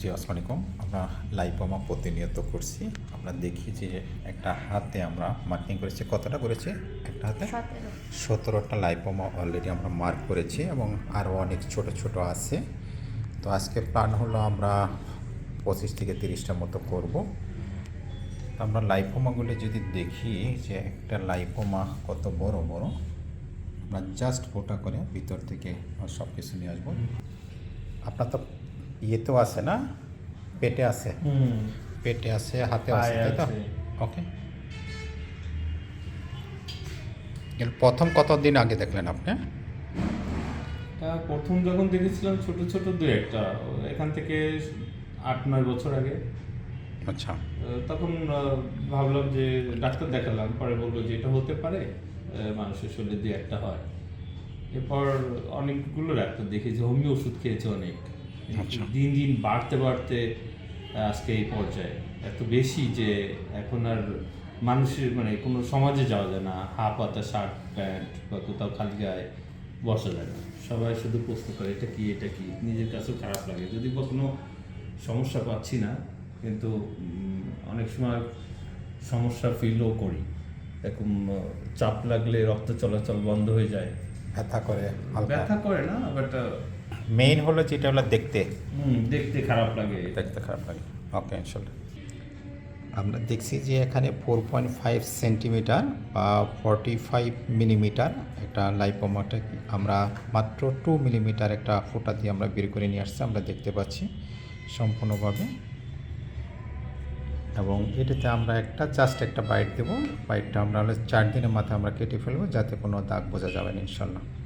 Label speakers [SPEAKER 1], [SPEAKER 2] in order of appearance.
[SPEAKER 1] জি আসসালামু আলাইকুম। আমরা লাইপোমা প্রতিনিয়ত করছি। আমরা দেখি যে একটা হাতে আমরা মার্কিং করেছি। কতটা করেছি? একটা হাতে?
[SPEAKER 2] সতেরো।
[SPEAKER 1] সতেরোটা লাইপোমা অলরেডি আমরা মার্ক করেছি এবং আরও অনেক ছোট ছোট আছে। তো আজকে প্ল্যান হলো আমরা পঁচিশ থেকে তিরিশটার মতো করব। আমরা লাইপোমাগুলো যদি দেখি যে একটা লাইপোমা কত বড় বড় আমরা জাস্ট ফোটা করে ভিতর থেকে সব কিছু নিয়ে আসব। আপনার তো ইয়েতেও আছে না? পেটে আছে?
[SPEAKER 3] হুম।
[SPEAKER 1] পেটে আছে হাতে আছে তাই তো? ওকে। এর প্রথম কত দিন আগে দেখলেন আপনি?
[SPEAKER 3] তা প্রথম যখন দেখেছিলাম ছোট ছোট দু একটা এখান থেকে আট নয় বছর আগে।
[SPEAKER 1] আচ্ছা।
[SPEAKER 3] তখন ভাবলাম যে ডাক্তার দেখালাম পরে বলল যে এটা হতে পারে মানুষের শরীরে দু একটা হয়। এরপর অনেকগুলো ডাক্তার দেখেছি হোমিও ওষুধ খেয়েছে অনেক। দিন দিন বাড়তে বাড়তে আজকে এই পর্যায়ে। এত বেশি যে এখন আর মানুষের মানে কোনো সমাজে যাওয়া যায় না। হাফ হাতা শার্ট প্যান্ট বা কোথাও খালি গায়ে বসা যায় না। সবাই শুধু প্রশ্ন করে এটা কি এটা কি? নিজের কাছেও খারাপ লাগে। যদি বা কোনো সমস্যা পাচ্ছি না কিন্তু অনেক সময় সমস্যা ফিলও করি। এরকম চাপ লাগলে রক্ত চলাচল বন্ধ হয়ে যায়।
[SPEAKER 1] ব্যথা করে
[SPEAKER 3] ব্যথা করে না বাট
[SPEAKER 1] মেইন হলো যেটা হলো দেখতে।
[SPEAKER 3] দেখতে খারাপ লাগে।
[SPEAKER 1] দেখতে খারাপ লাগে। ওকে ইনশাল্লাহ আমরা দেখছি যে এখানে ফোর পয়েন্ট ফাইভ সেন্টিমিটার বা ফর্টি ফাইভ মিলিমিটার একটা লাইপোমাটা আমরা মাত্র টু মিলিমিটার একটা ফোঁটা দিয়ে আমরা বের করে নিয়ে আসছি আমরা দেখতে পাচ্ছি সম্পূর্ণভাবে। এবং এটাতে আমরা একটা জাস্ট একটা বাইট দেবো। বাইটটা আমরা হলে চার দিনের মাথায় আমরা কেটে ফেলব যাতে কোনো দাগ বোঝা যাবে না ইনশাল্লাহ